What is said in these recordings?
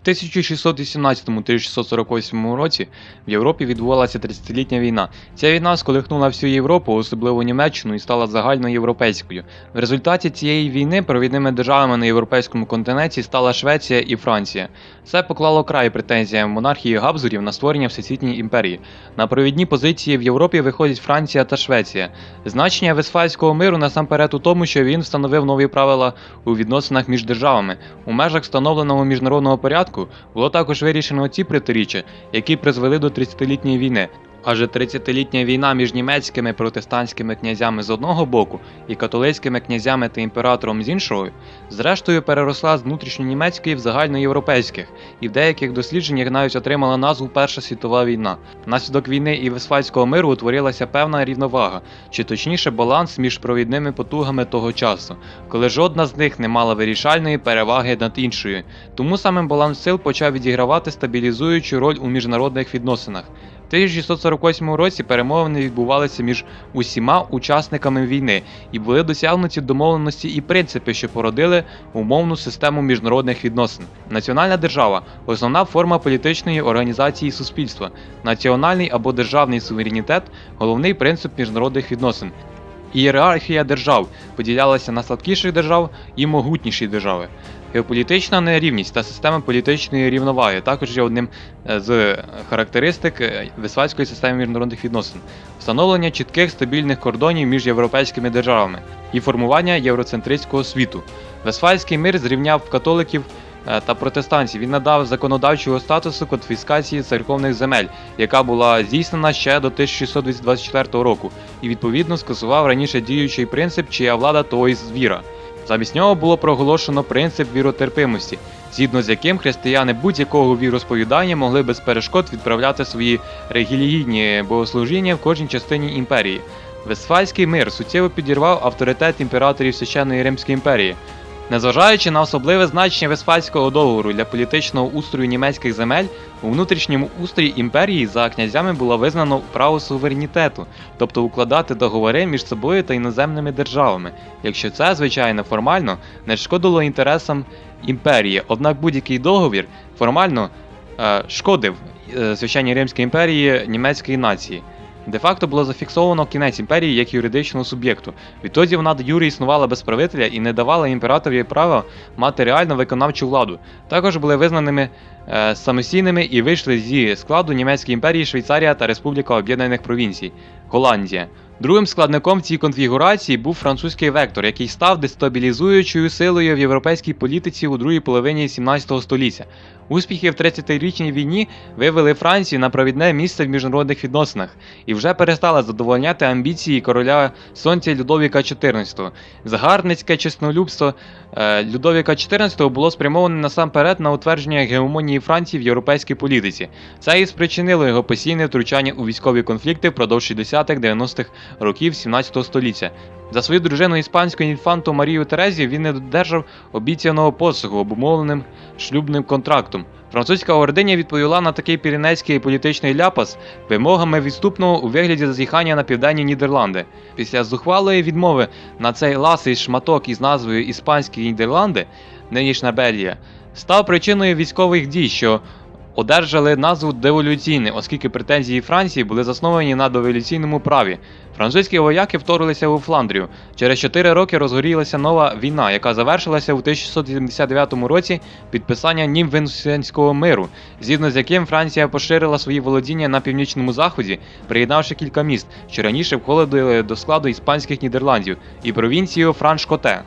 В 1618-1648 році в Європі відбувалася 30-літня війна. Ця війна сколихнула всю Європу, особливо Німеччину, і стала загальноєвропейською. В результаті цієї війни провідними державами на європейському континенті стала Швеція і Франція. Це поклало край претензіям монархії Габсбургів на створення Всесвітньої імперії. На провідні позиції в Європі виходять Франція та Швеція. Значення Вестфальського миру насамперед у тому, що він встановив нові правила у відносинах між державами. У межах встановленого міжнародного порядку було також вирішено ці протиріччя, які призвели до 30-літньої війни. Адже 30-літня війна між німецькими протестантськими князями з одного боку і католицькими князями та імператором з іншого, зрештою переросла з внутрішньонімецької в загальноєвропейських, і в деяких дослідженнях навіть отримала назву Перша світова війна. Внаслідок війни і Вестфальського миру утворилася певна рівновага, чи точніше баланс між провідними потугами того часу, коли жодна з них не мала вирішальної переваги над іншою. Тому саме баланс сил почав відігравати стабілізуючу роль у міжнародних відносинах. В 1648 році перемовини відбувалися між усіма учасниками війни і були досягнуті домовленості і принципи, що породили умовну систему міжнародних відносин. Національна держава основна форма політичної організації суспільства, національний або державний суверенітет головний принцип міжнародних відносин. Ієрархія держав поділялася на слабкіших держав і могутніші держави. Геополітична нерівність та система політичної рівноваги також є одним е, з характеристик е, Вестфальської системи міжнародних відносин, встановлення чітких стабільних кордонів між європейськими державами і формування євроцентристського світу. Вестфальський мир зрівняв католиків е, та протестантів. Він надав законодавчого статусу конфіскації церковних земель, яка була здійснена ще до 1624 року, і відповідно скасував раніше діючий принцип, чия влада то й звіра. Замість нього було проголошено принцип віротерпимості, згідно з яким християни будь-якого віросповідання могли без перешкод відправляти свої релігійні богослужіння в кожній частині імперії. Вестфальський мир суттєво підірвав авторитет імператорів Священної Римської імперії. Незважаючи на особливе значення Вестфальського договору для політичного устрою німецьких земель, у внутрішньому устрої імперії за князями було визнано право суверенітету, тобто укладати договори між собою та іноземними державами, якщо це, звичайно, формально не шкодило інтересам імперії. Однак будь-який договір формально е, шкодив е, Священній Римській імперії німецької нації. Де-факто було зафіксовано кінець імперії як юридичного суб'єкту. Відтоді вона до юрі існувала без правителя і не давала імператорі права мати реально виконавчу владу. Також були визнаними самостійними і вийшли зі складу німецької імперії Швейцарія та Республіка Об'єднаних Провінцій Голландія. Другим складником цій конфігурації був французький вектор, який став дестабілізуючою силою в європейській політиці у другій половині 17 століття. Успіхи в 30-річній війні вивели Францію на провідне місце в міжнародних відносинах і вже перестала задовольняти амбіції короля сонця Людовіка XIV. Загарбницьке чеснолюбство е, Людовіка XIV було спрямоване насамперед на утвердження гегемонії Франції в європейській політиці. Це і спричинило його постійне втручання у військові конфлікти впродовж 60-х-90-х років 17 століття. За свою дружину іспанську інфанту Марію Терезію він не додержав обіцяного посуху обумовленим шлюбним контрактом. Французька ординя відповіла на такий піренейський політичний ляпас вимогами відступного у вигляді зазіхання на південні Нідерланди. Після зухвалої відмови на цей ласий шматок із назвою Іспанські Нідерланди, нинішня Бельгія, став причиною військових дій, що одержали назву деволюційне, оскільки претензії Франції були засновані на деволюційному праві. Французькі вояки вторглися у Фландрію. Через 4 роки розгорілася нова війна, яка завершилася у 1679 році підписанням Німвенсенського миру, згідно з яким Франція поширила свої володіння на північному заході, приєднавши кілька міст, що раніше входили до складу іспанських Нідерландів і провінцію Франш-Коте.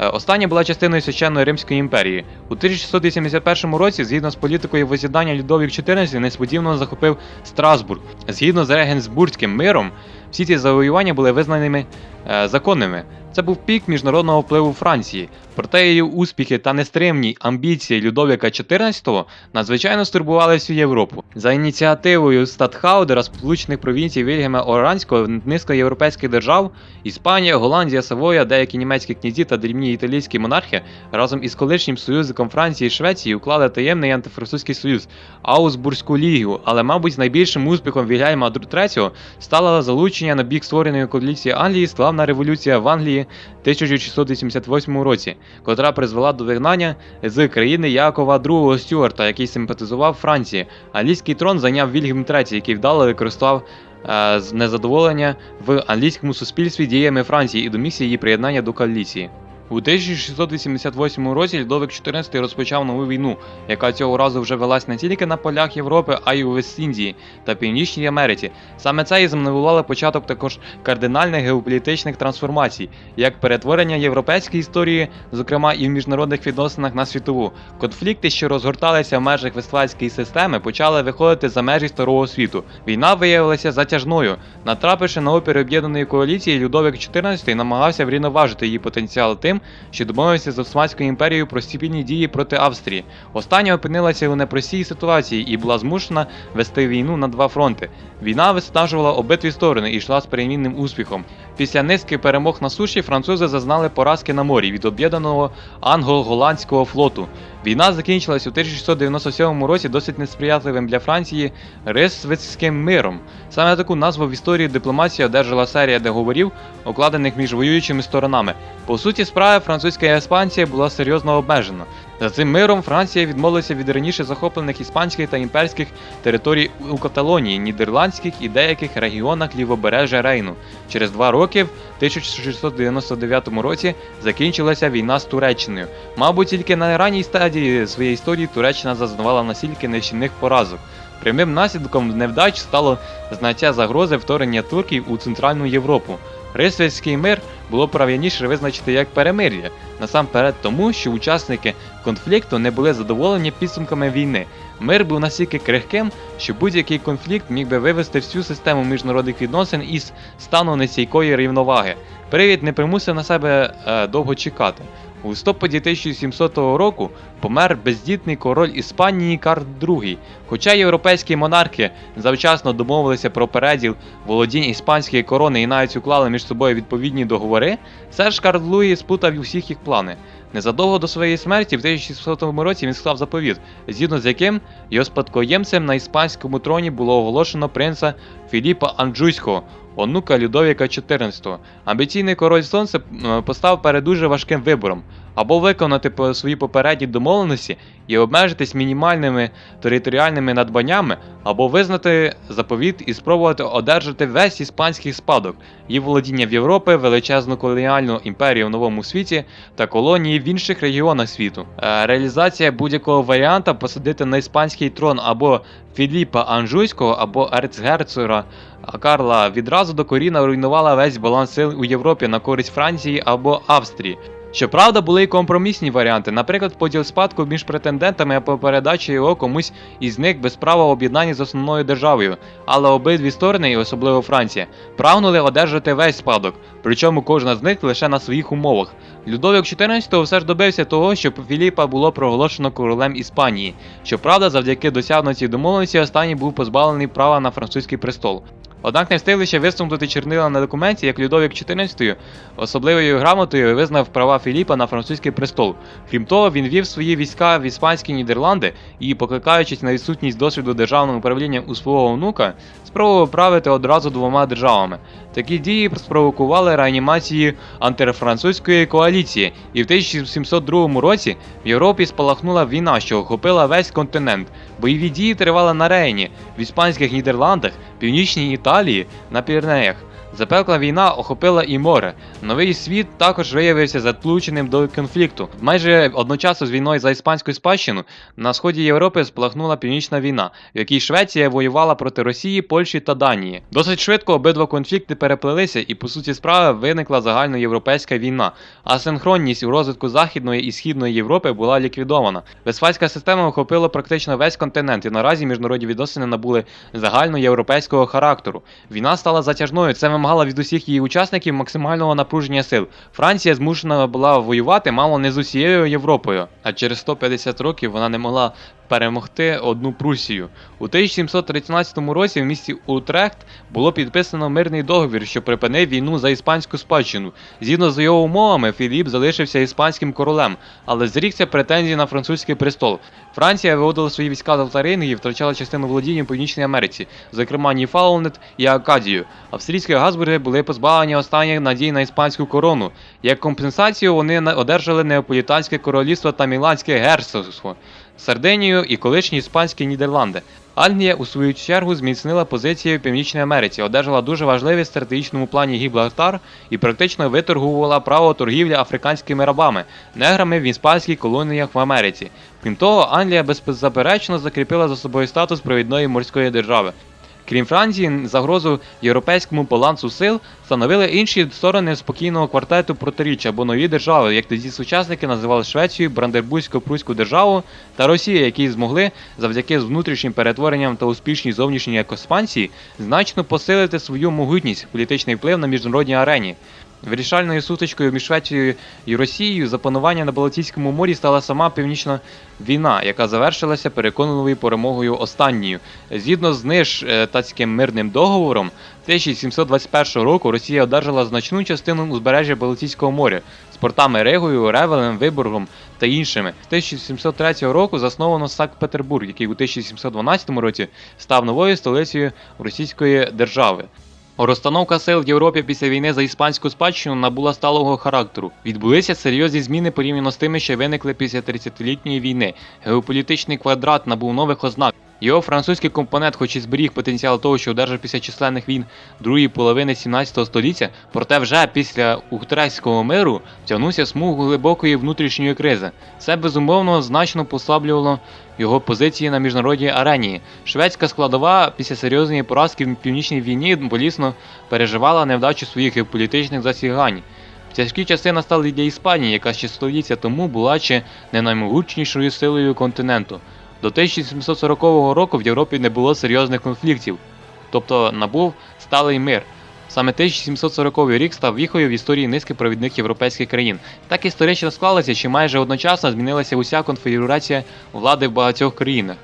Е, Остання була частиною Священної Римської імперії. У 1681 році, згідно з політикою возідання Людовік XIV несподівано захопив Страсбург. Згідно з Регенсбурзьким миром, всі ці завоювання були визнаними е, законними. Це був пік міжнародного впливу Франції. Проте її успіхи та нестримні амбіції Людовіка XIV надзвичайно стурбували всю Європу. За ініціативою статхаудера Сполучених провінцій Вільгема Оранського низка європейських держав Іспанія, Голландія, Савоя, деякі німецькі князі та дрібні італійські монархи разом із колишнім союзником Франції і Швеції уклали таємний антифранцузький союз Аусбурзьку лігу, але, мабуть, найбільшим успіхом Вільгельма III стало залучення на бік створеної коаліції Англії, славна революція в Англії 1688 році, котра призвела до вигнання з країни Якова II Стюарта, який симпатизував Франції. Англійський трон зайняв Вільгельм III, який вдало використав е, незадоволення в англійському суспільстві діями Франції і домігся її приєднання до коаліції. У 1688 році Людовик XIV розпочав нову війну, яка цього разу вже велась не тільки на полях Європи, а й у Вест-Індії та Північній Америці. Саме це і знаменувало початок також кардинальних геополітичних трансформацій, як перетворення європейської історії, зокрема і в міжнародних відносинах на світову. Конфлікти, що розгорталися в межах вестфальської системи, почали виходити за межі старого світу. Війна виявилася затяжною. Натрапивши на опір об'єднаної коаліції, Людовик XIV намагався врівноважити її потенціал тим, що домовився з Османською імперією про спільні дії проти Австрії. Остання опинилася у непростій ситуації і була змушена вести війну на два фронти. Війна виснажувала обидві сторони і йшла з перемінним успіхом. Після низки перемог на суші французи зазнали поразки на морі від об'єднаного англо-голландського флоту. Війна закінчилась у 1697 році досить несприятливим для Франції Рисвицьким миром. Саме таку назву в історії дипломатії одержала серія договорів, укладених між воюючими сторонами. По суті справи, французька експансія була серйозно обмежена. За цим миром Франція відмовилася від раніше захоплених іспанських та імперських територій у Каталонії, нідерландських і деяких регіонах лівобережжя Рейну. Через два роки, в 1699 році, закінчилася війна з Туреччиною. Мабуть, тільки на ранній стадії своєї історії Туреччина зазнавала настільки нищівних поразок. Прямим наслідком невдач стало знаття загрози вторгнення турків у Центральну Європу. Рисвельський мир було правильніше визначити як перемир'я, насамперед тому, що учасники конфлікту не були задоволені підсумками війни. Мир був настільки крихким, що будь-який конфлікт міг би вивести всю систему міжнародних відносин із стану нестійкої рівноваги. Привід не примусив на себе е, довго чекати. У листопаді 1700 року помер бездітний король Іспанії Карл II. Хоча європейські монархи завчасно домовилися про переділ володінь іспанської корони і навіть уклали між собою відповідні договори, все ж Карл Луї сплутав усіх їх плани. Незадовго до своєї смерті в 1600 році він склав заповіт, згідно з яким його спадкоємцем на іспанському троні було оголошено принца Філіпа Анджуйського, онука Людовіка XIV. Амбіційний король Сонце постав перед дуже важким вибором або виконати по- свої попередні домовленості і обмежитись мінімальними територіальними надбаннями, або визнати заповіт і спробувати одержати весь іспанський спадок, її володіння в Європі, величезну колоніальну імперію в новому світі та колонії в інших регіонах світу. Е, Реалізація будь-якого варіанта посадити на іспанський трон або Філіпа Анжуйського, або ерцгерцога Карла відразу докорінно руйнувала весь баланс сил у Європі на користь Франції або Австрії. Щоправда, були й компромісні варіанти, наприклад, поділ спадку між претендентами або передача його комусь із них без права об'єднання з основною державою. Але обидві сторони, і особливо Франція, прагнули одержати весь спадок, причому кожна з них лише на своїх умовах. Людовик XIV все ж добився того, щоб Філіпа було проголошено королем Іспанії. Щоправда, завдяки досягнутій домовленості останній був позбавлений права на французький престол. Однак не встигли ще висунути чернила на документі, як Людовик XIV особливою грамотою визнав права Філіпа на французький престол. Крім того, він вів свої війська в іспанські Нідерланди і, покликаючись на відсутність досвіду державного управління у свого онука, спробував правити одразу двома державами. Такі дії спровокували реанімації антифранцузької коаліції, і в 1702 році в Європі спалахнула війна, що охопила весь континент. Бойові дії тривали на Рейні, в іспанських Нідерландах, північній Італії, на Піренеях. Запекла війна охопила і море. Новий світ також виявився затлученим до конфлікту. Майже одночасно з війною за іспанську спадщину на сході Європи спалахнула північна війна, в якій Швеція воювала проти Росії, Польщі та Данії. Досить швидко обидва конфлікти переплелися, і по суті справи виникла загальноєвропейська війна. А синхронність у розвитку Західної і Східної Європи була ліквідована. Вестфальська система охопила практично весь континент, і наразі міжнародні відносини набули загальноєвропейського характеру. Війна стала затяжною. Це вимагало від усіх її учасників максимального напруження сил. Франція змушена була воювати мало не з усією Європою, а через 150 років вона не могла перемогти одну Прусію. У 1713 році в місті Утрехт було підписано мирний договір, що припинив війну за іспанську спадщину. Згідно з його умовами, Філіп залишився іспанським королем, але зрікся претензій на французький престол. Франція виводила свої війська з Алтаринги і втрачала частину володіння в Північній Америці, зокрема Ніфаунет і Акадію. Австрійські Газбурги були позбавлені останніх надій на іспанську корону. Як компенсацію вони одержали Неаполітанське королівство та Міланське герцогство, Сардинію і колишні іспанські Нідерланди. Англія у свою чергу зміцнила позиції в Північній Америці, одержала дуже важливий в стратегічному плані Гіблалтар і практично виторгувала право торгівлі африканськими рабами, неграми в іспанських колоніях в Америці. Крім того, Англія беззаперечно закріпила за собою статус провідної морської держави. Крім Франції, загрозу європейському балансу сил становили інші сторони спокійного квартету протиріччя або нові держави, як тоді сучасники називали Швецію, Брандербурзько-Пруську державу та Росію, які змогли завдяки внутрішнім перетворенням та успішній зовнішній експансії значно посилити свою могутність, політичний вплив на міжнародній арені. Вирішальною сутичкою між Швецією і Росією за панування на Балтійському морі стала сама північна війна, яка завершилася переконливою перемогою останньою. Згідно з Ниж-Татським мирним договором, 1721 року Росія одержала значну частину узбережжя Балтійського моря з портами Ригою, Ревелем, Виборгом та іншими. З 1703 року засновано Санкт-Петербург, який у 1712 році став новою столицею Російської держави. Розстановка сил в Європі після війни за іспанську спадщину набула сталого характеру. Відбулися серйозні зміни порівняно з тими, що виникли після 30-літньої війни. Геополітичний квадрат набув нових ознак. Його французький компонент, хоч і зберіг потенціал того, що одержав після численних війн другої половини 17 століття, проте вже після Утрехтського миру втягнувся смугу глибокої внутрішньої кризи. Це безумовно значно послаблювало його позиції на міжнародній арені. Шведська складова після серйозної поразки в північній війні болісно переживала невдачу своїх геополітичних засягань. В тяжкі часи настали для Іспанії, яка ще століття тому була чи не наймогутнішою силою континенту. До 1740 року в Європі не було серйозних конфліктів, тобто набув сталий мир. Саме 1740 рік став віхою в історії низки провідних європейських країн. Так історично склалося, що майже одночасно змінилася уся конфігурація влади в багатьох країнах.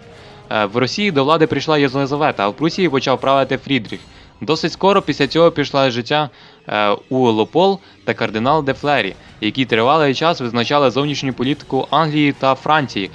Е, В Росії до влади прийшла Єлизавета, а в Прусії почав правити Фрідріх. Досить скоро після цього пішла життя е, Уолопол та кардинал де Флері, які тривалий час визначали зовнішню політику Англії та Франції.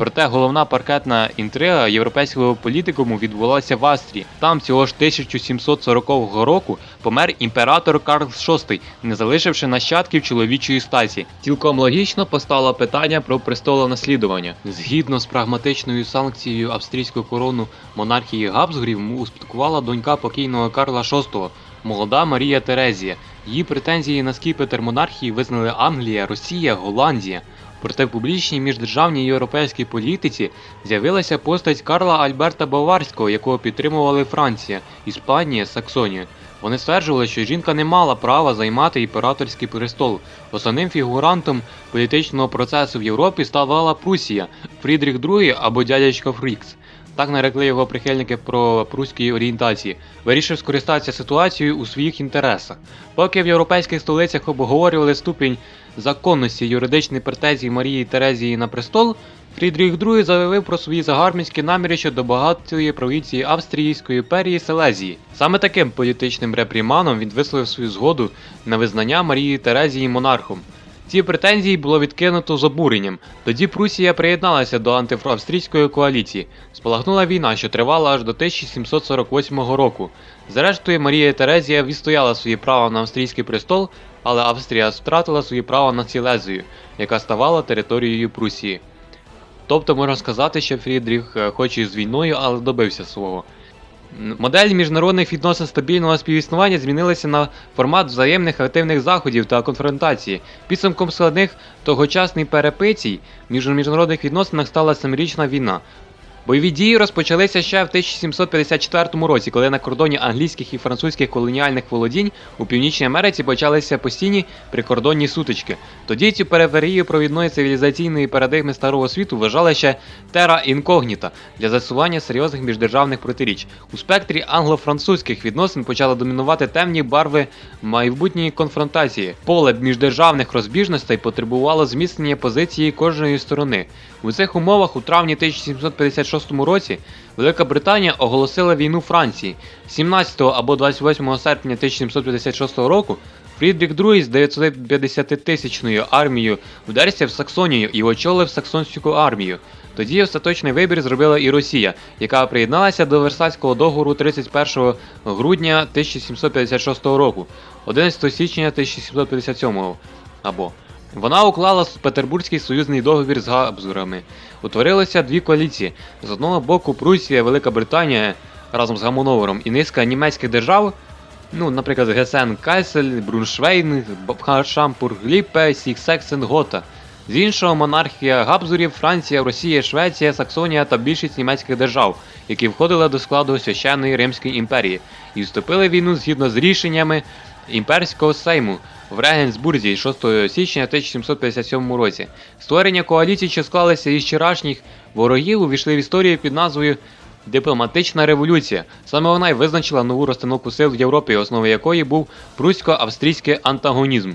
Проте головна паркетна інтрига європейського політикуму відбулася в Австрії. Там цього ж 1740 року помер імператор Карл VI, не залишивши нащадків чоловічої статі. Цілком логічно постало питання про престолонаслідування. Згідно з прагматичною санкцією австрійську корону монархії Габсбургів успадкувала донька покійного Карла VI, молода Марія Терезія. Її претензії на скіпетр монархії визнали Англія, Росія, Голландія. Проте в публічній міждержавній європейській політиці з'явилася постать Карла Альберта Баварського, якого підтримували Франція, Іспанія, Саксонія. Вони стверджували, що жінка не мала права займати імператорський престол. Основним фігурантом політичного процесу в Європі ставала Прусія, Фрідріх II або дядячко Фрікс. Так нарекли його прихильники про пруської орієнтації, вирішив скористатися ситуацією у своїх інтересах. Поки в європейських столицях обговорювали ступінь законності юридичної претензії Марії Терезії на престол, Фрідріх II заявив про свої загарбницькі наміри щодо багатої провінції Австрійської імперії Селезії. Саме таким політичним репріманом він висловив свою згоду на визнання Марії Терезії монархом. Ці претензії було відкинуто з обуренням. Тоді Прусія приєдналася до антиавстрійської коаліції. Спалахнула війна, що тривала аж до 1748 року. Зрештою, Марія Терезія відстояла свої права на австрійський престол, але Австрія втратила свої права на Сілезію, яка ставала територією Прусії. Тобто можна сказати, що Фрідріх, е, хоч і з війною, але добився свого. Модель міжнародних відносин стабільного співіснування змінилася на формат взаємних активних заходів та конфронтації. Підсумком складних тогочасних перепитій між міжнародних відносинах стала семирічна війна. Бойові дії розпочалися ще в 1754 році, коли на кордоні англійських і французьких колоніальних володінь у Північній Америці почалися постійні прикордонні сутички. Тоді цю периферію провідної цивілізаційної парадигми старого світу вважали ще тера інкогніта для засування серйозних міждержавних протиріч. У спектрі англо-французьких відносин почали домінувати темні барви майбутньої конфронтації. Поле міждержавних розбіжностей потребувало зміцнення позиції кожної сторони. У цих умовах у травні 1756 році Велика Британія оголосила війну Франції. 17 або 28 серпня 1756 року Фрідріх II з 950-тисячною армією вдарився в Саксонію і очолив саксонську армію. Тоді остаточний вибір зробила і Росія, яка приєдналася до Версальського договору 31 грудня 1756 року, 11 січня 1757 або вона уклала Петербурзький союзний договір з Габсбургами. Утворилися дві коаліції. З одного боку Прусія, Велика Британія разом з Гамоновером і низка німецьких держав, ну, наприклад, Гесен Кайсель, Бруншвейн, Шампург, Ліпе, Сіксексен, Гота. З іншого монархія Габсбургів, Франція, Росія, Швеція, Саксонія та більшість німецьких держав, які входили до складу священної Римської імперії, і вступили в війну згідно з рішеннями імперського сейму в Регенсбурзі 6 січня 1757 році. Створення коаліцій, що склалися із вчорашніх ворогів, увійшли в історію під назвою Дипломатична революція. Саме вона й визначила нову розстановку сил в Європі, основою якої був прусько-австрійський антагонізм.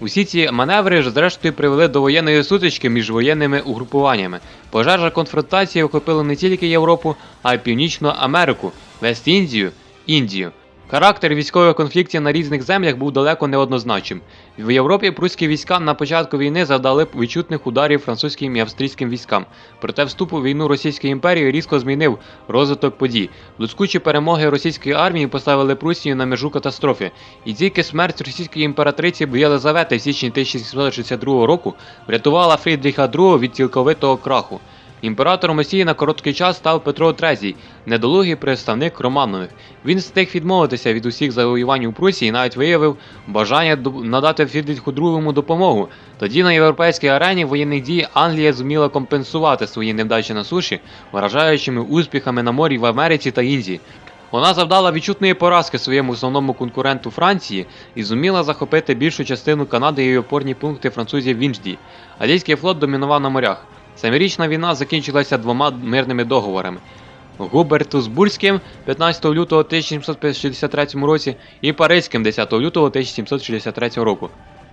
Усі ці маневри ж зрештою привели до воєнної сутички між воєнними угрупуваннями. Пожежа конфронтації охопила не тільки Європу, а й Північну Америку, Вест-Індію, Індію. Характер військових конфліктів на різних землях був далеко неоднозначним. В Європі пруські війська на початку війни завдали відчутних ударів французьким і австрійським військам. Проте вступ у війну Російської імперії різко змінив розвиток подій. Блискучі перемоги російської армії поставили Прусію на межу катастрофи. І тільки смерть російської імператриці Єлизавети в січні 1762 року врятувала Фрідріха II від цілковитого краху. Імператором Росії на короткий час став Петро III, недолугий представник Романових. Він встиг відмовитися від усіх завоювань у Прусії і навіть виявив бажання надати Фрідріху II допомогу. Тоді на європейській арені воєнних дій Англія зуміла компенсувати свої невдачі на суші, вражаючими успіхами на морі в Америці та Індії. Вона завдала відчутної поразки своєму основному конкуренту Франції і зуміла захопити більшу частину Канади і опорні пункти французів в Індії. Азійський флот домінував на морях. Семирічна війна закінчилася двома мирними договорами. Губертусбурзьким 15 лютого 1763 році і Паризьким 10 лютого 1763 року.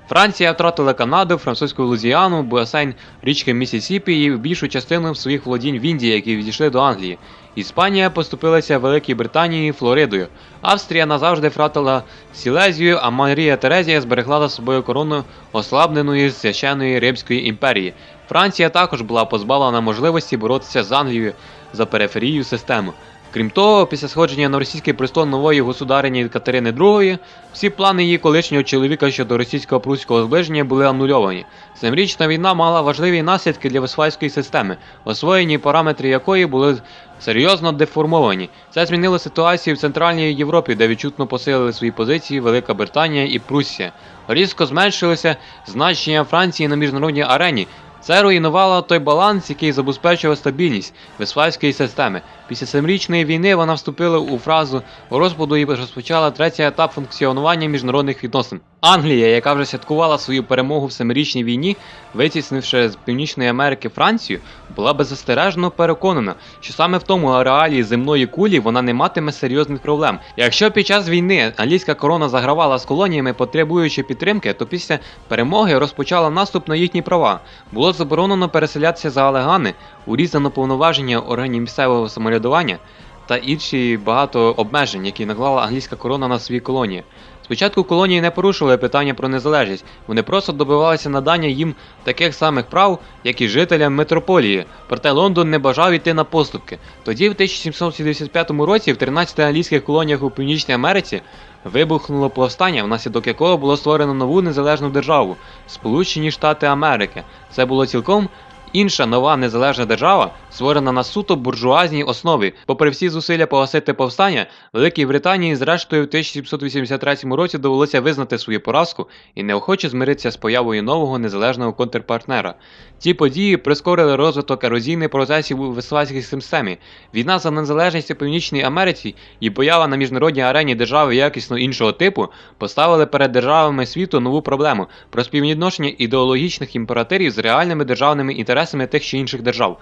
Франція втратила Канаду, французьку Лузіану, басейн річки Місісіпі і більшу частину своїх володінь в Індії, які відійшли до Англії. Іспанія поступилася Великій Британії і Флоридою. Австрія назавжди втратила Сілезію, а Марія Терезія зберегла за собою корону ослабленої священної Римської імперії. Франція також була позбавлена можливості боротися з Англією за периферію системи. Крім того, після сходження на російський престол нової государині Катерини II, всі плани її колишнього чоловіка щодо російсько-пруського зближення були анульовані. Семирічна війна мала важливі наслідки для весфальської системи, освоєні параметри якої були серйозно деформовані. Це змінило ситуацію в Центральній Європі, де відчутно посилили свої позиції Велика Британія і Пруссія. Різко зменшилося значення Франції на міжнародній арені. Це руйнувало той баланс, який забезпечував стабільність весфальської системи. Після семирічної війни вона вступила у фразу розпаду і розпочала третій етап функціонування міжнародних відносин. Англія, яка вже святкувала свою перемогу в семирічній війні, витіснивши з Північної Америки Францію, була беззастережно переконана, що саме в тому ареалі земної кулі вона не матиме серйозних проблем. Якщо під час війни англійська корона загравала з колоніями, потребуючи підтримки, то після перемоги розпочала наступ на їхні права. Було заборонено переселятися за алегани, урізано повноваження органів місцевого самоврядування та інші багато обмежень, які наклала англійська корона на свої колонії. Спочатку колонії не порушували питання про незалежність, вони просто добивалися надання їм таких самих прав, як і жителям метрополії. Проте Лондон не бажав йти на поступки. Тоді, в 1775 році, в 13 англійських колоніях у Північній Америці вибухнуло повстання, внаслідок якого було створено нову незалежну державу Сполучені Штати Америки. Це було цілком Інша нова незалежна держава створена на суто буржуазній основі. Попри всі зусилля погасити повстання, Великій Британії зрештою в 1783 році довелося визнати свою поразку і неохоче змиритися з появою нового незалежного контрпартнера. Ці події прискорили розвиток ерозійних процесів у веслацькій системі. Війна за незалежність у Північній Америці і поява на міжнародній арені держави якісно іншого типу поставили перед державами світу нову проблему про співвідношення ідеологічних імперативів з реальними державними інтересами тих чи інших держав.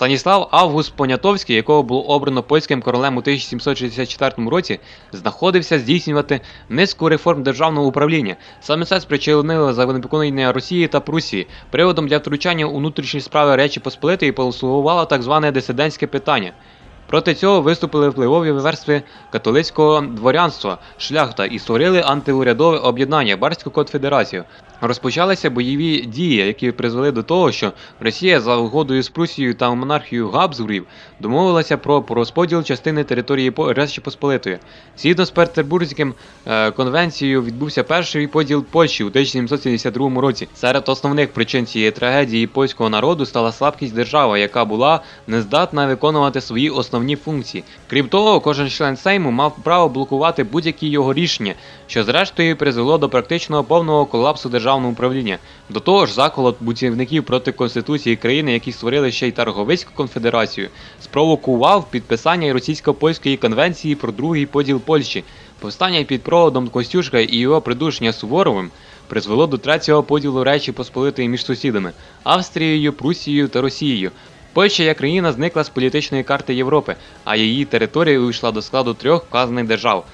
Станіслав Август Понятовський, якого було обрано польським королем у 1764 році, знаходився здійснювати низку реформ державного управління. Саме це спричинило занепокоєння Росії та Прусії. Приводом для втручання у внутрішні справи Речі Посполитої послугувало так зване дисидентське питання. Проти цього виступили впливові верстви католицького дворянства, шляхта і створили антиурядове об'єднання Барську конфедерацію. Розпочалися бойові дії, які призвели до того, що Росія за угодою з Прусією та монархією Габсбургів домовилася про розподіл частини території Речі Посполитої. Згідно з Петербурзьким е, конвенцією відбувся перший поділ Польщі у 1772 році. Серед основних причин цієї трагедії польського народу стала слабкість держави, яка була не здатна виконувати свої основні функції. Крім того, кожен член Сейму мав право блокувати будь-які його рішення, що зрештою призвело до практичного повного колапсу державного управління. До того ж, заколот бутівників проти конституції країни, які створили ще й Тарговицьку конфедерацію, спровокував підписання російсько-польської конвенції про другий поділ Польщі. Повстання під проводом Костюшка і його придушення Суворовим призвело до третього поділу Речі Посполитої між сусідами Австрією, Прусією та Росією. Польща як країна зникла з політичної карти Європи, а її територія увійшла до складу трьох вказаних держав.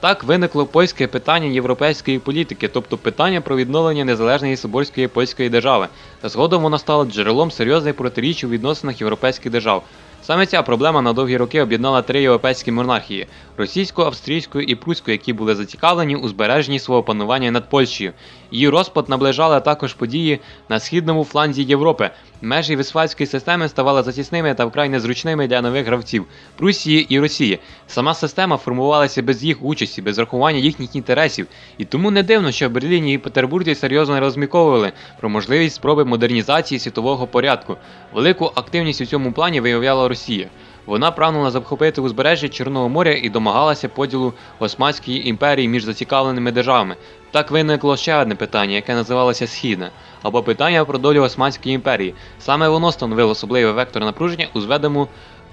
Так виникло польське питання європейської політики, тобто питання про відновлення незалежної соборської польської держави. Згодом воно стало джерелом серйозних протиріч у відносинах європейських держав. Саме ця проблема на довгі роки об'єднала три європейські монархії російську, австрійську і прусську, які були зацікавлені у збереженні свого панування над Польщею. Її розпад наближали також події на східному фланзі Європи. Межі Висфальської системи ставали затісними та вкрай незручними для нових гравців Прусії і Росії. Сама система формувалася без їх участі, без рахування їхніх інтересів, і тому не дивно, що в Берліні і Петербурзі серйозно розміковували про можливість спроби модернізації світового порядку. Велику активність у цьому плані виявляла Росія. Вона прагнула захопити узбережжя Чорного моря і домагалася поділу Османської імперії між зацікавленими державами. Так виникло ще одне питання, яке називалося Східне, або питання про долю Османської імперії. Саме воно становило особливий вектор напруження у зведеному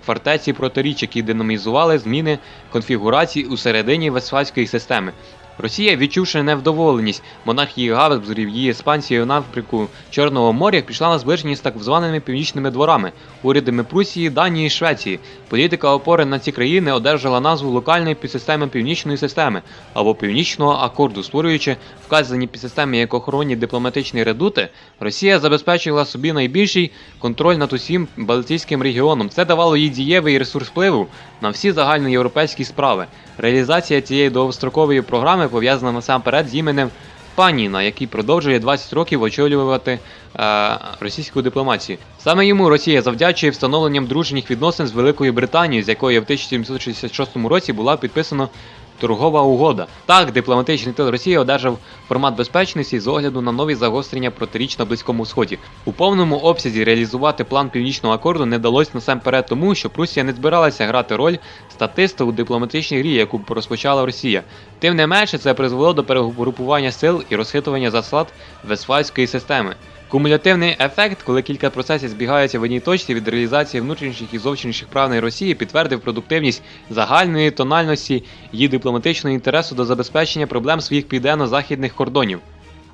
фортеці протиріч, які динамізували зміни конфігурації у середині Вестфальської системи. Росія, відчувши невдоволеність монархії Габсбургів її експансією напрямку Чорного моря, пішла на зближення з так званими північними дворами, урядами Прусії, Данії і Швеції. Політика опори на ці країни одержала назву локальної підсистеми північної системи або північного акорду, створюючи вказані підсистеми як охоронні дипломатичні редути, Росія забезпечила собі найбільший контроль над усім Балтійським регіоном. Це давало їй дієвий ресурс впливу на всі загальноєвропейські справи. Реалізація цієї довгострокової програми пов'язана насамперед з іменем Паніна, який продовжує 20 років очолювати е, російську дипломатію. Саме йому Росія завдячує встановленням дружніх відносин з Великою Британією, з якою в 1766 році була підписана торгова угода. Так, дипломатичний тил Росії одержав формат безпечності з огляду на нові загострення протиріч на Близькому Сході. У повному обсязі реалізувати план північного акорду не вдалося насамперед тому, що Прусія не збиралася грати роль статиста у дипломатичній грі, яку розпочала Росія. Тим не менше, це призвело до перегрупування сил і розхитування засад Вестфальської системи. Кумулятивний ефект, коли кілька процесів збігаються в одній точці від реалізації внутрішніх і зовнішніх прав Росії, підтвердив продуктивність загальної тональності її дипломатичного інтересу до забезпечення проблем своїх південно-західних кордонів.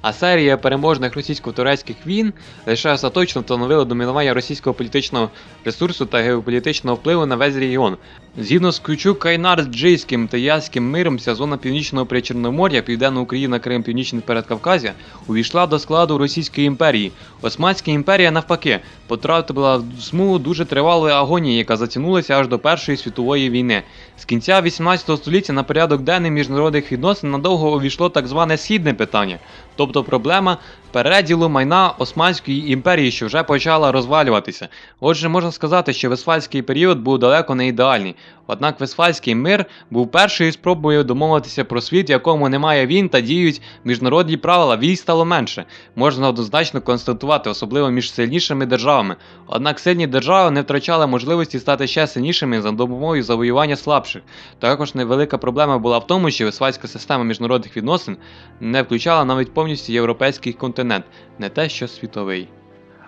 А серія переможних російсько-турецьких війн лише остаточно встановила домінування російського політичного ресурсу та геополітичного впливу на весь регіон. Згідно з кючук Кайнар-Джийським та Яським миром, вся зона північного Причорномор'я, Південна Україна, Крим, Північне Передкавказя увійшла до складу Російської імперії. Османська імперія, навпаки, потрапила в смугу дуже тривалої агонії, яка затягнулася аж до Першої світової війни. З кінця 18 століття на порядок денний міжнародних відносин надовго увійшло так зване східне питання, тобто проблема переділу майна Османської імперії, що вже почала розвалюватися. Отже, можна сказати, що Вестфальський період був далеко не ідеальний. Однак Вестфальський мир був першою спробою домовитися про світ, в якому немає війн та діють міжнародні правила. Вій стало менше. Можна однозначно констатувати, особливо між сильнішими державами. Однак сильні держави не втрачали можливості стати ще сильнішими за допомогою завоювання слабших. Також невелика проблема була в тому, що весфальська система міжнародних відносин не включала навіть повністю європейський континент, не те що світовий.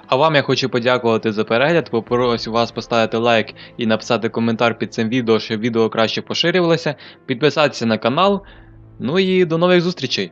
А вам я хочу подякувати за перегляд. Попрошу вас поставити лайк і написати коментар під цим відео, щоб відео краще поширювалося, підписатися на канал. Ну і до нових зустрічей!